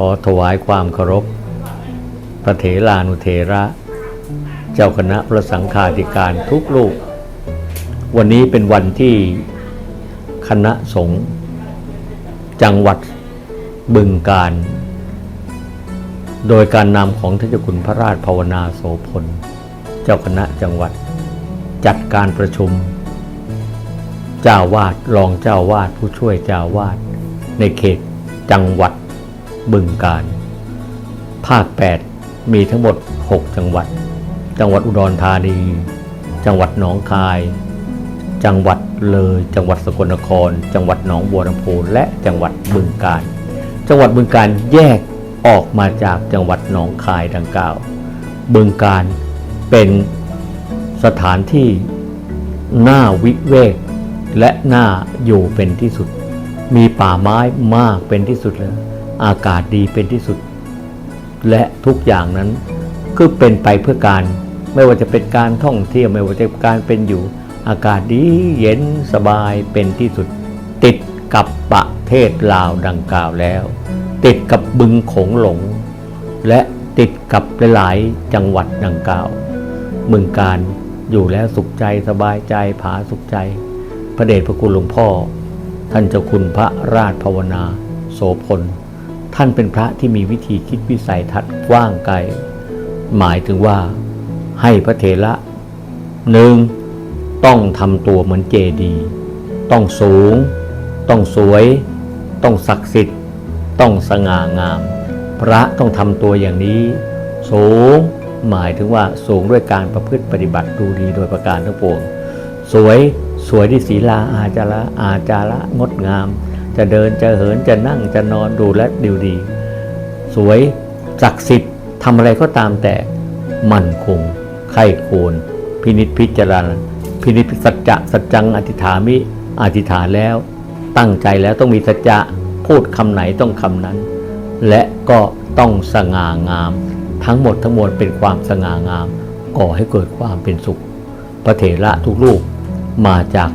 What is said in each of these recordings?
ขอถวายความเคารพ พระเถรานุเถระ เจ้าคณะพระสังฆาธิการทุกลูก วันนี้เป็นวันที่คณะสงฆ์จังหวัดบึงการ โดยการนำของท่านเจ้าคุณพระราชภาวนาโสพล เจ้าคณะจังหวัด จัดการประชุม เจ้าวาดรองเจ้าวาดผู้ช่วยเจ้าวาดในเขตจังหวัด บึงการ ภาค 8 มีทั้งหมด 6 จังหวัด จังหวัดอุดรธานี จังหวัดหนองคาย จังหวัดเลย จังหวัดสกลนคร จังหวัดหนองบัวลำพูและจังหวัดบึงการ จังหวัดบึงการแยกออกมาจากจังหวัดหนองคายดังกล่าว บึงการเป็นสถานที่น่าวิเวกและน่าอยู่เป็นที่สุด มีป่าไม้มากเป็นที่สุดเลย อากาศดีเป็นที่สุด และทุกอย่างนั้นก็เป็นไปเพื่อการไม่ว่าจะเป็นการท่องเที่ยวไม่ว่าจะเป็นการเป็นอยู่ อากาศดีเย็นสบายเป็นที่สุด ติดกับประเทศลาวดังกล่าวแล้ว ติดกับบึงโขงหลง และติดกับหลายๆจังหวัดดังกล่าว เมืองการอยู่แล้วสุขใจสบายใจผาสุขใจ พระเดชพระคุณหลวงพ่อ ท่านเจ้าคุณพระราชภาวนา โสพล ท่านเป็นพระที่มีวิธีคิดวิสัยทัศน์กว้างไกล หมายถึงว่าให้พระเถระหนึ่งต้องทำตัวเหมือนเจดีย์ต้องสูง ต้องสวย ต้องศักดิ์สิทธิ์ ต้องสง่างาม พระต้องทำตัวอย่างนี้ สูงหมายถึงว่าสูงด้วยการประพฤติปฏิบัติดูดีโดยประการทั้งปวง สวยสวยที่ศีลาอาจาระอาจาระงดงาม จะเดินจะเหินจะนั่งจะนอนดูและดีดี สวยศักดิ์สิทธิ์ทำอะไรก็ตามแต่มั่นคงไข้ควรพินิจพิจารณาพินิจสัจจะสัจจังอธิษฐามิอธิษฐานแล้ว ตั้งใจแล้วต้องมีสัจจะพูดคำไหนต้องคำนั้น และก็ต้องสง่างาม ทั้งหมดทั้งมวลเป็นความสง่างาม ก่อให้เกิดความเป็นสุข พระเถระทุกลูกมาจาก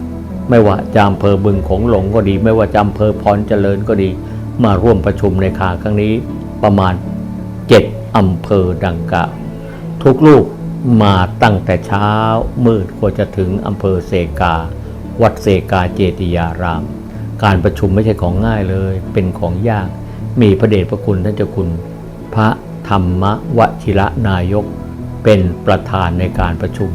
ไม่ว่าจอำเภอบึงของหลงก็ดี ไม่ว่าจอำเภอพรเจริญก็ดี มาร่วมประชุมในคาครั้งนี้ประมาณเจ็ดอำเภอดังกล่าวทุกลูกมาตั้งแต่เช้ามืดกว่าจะถึงอำเภอเซกา วัดเซกาเจติยาราม การประชุมไม่ใช่ของง่ายเลย เป็นของยาก มีพระเดชพระคุณท่านเจ้าคุณ พระธรรมวชิระนายก เป็นประธานในการประชุม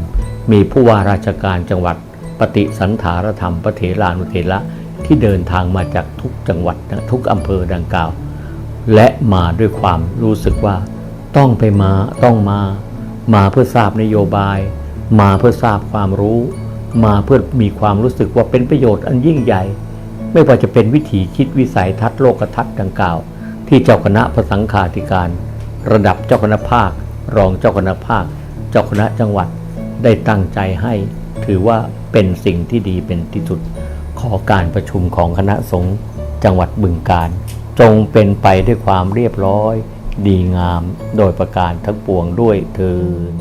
มีผู้ว่าราชการจังหวัด ปฏิสันถารธรรมพระเถรานุเถระที่เดินทางมาจากทุกจังหวัดทุกอำเภอดังกล่าว และมาด้วยความรู้สึกว่า ต้องไปมาต้องมา มาเพื่อทราบนโยบาย มาเพื่อทราบความรู้ มาเพื่อมีความรู้สึกว่าเป็นประโยชน์อันยิ่งใหญ่ ไม่ว่าจะเป็นวิถีคิดวิสัยทัศน์โลกทัศน์ดังกล่าว ที่เจ้าคณะพระสังฆาธิการ ระดับเจ้าคณะภาค รองเจ้าคณะภาค เจ้าคณะจังหวัดได้ตั้งใจให้ ถือว่า เป็นสิ่งที่ดีเป็นที่สุด ขอการประชุมของคณะสงฆ์จังหวัดบึงการ จงเป็นไปด้วยความเรียบร้อย ดีงามโดยประการทั้งปวงด้วยเทิน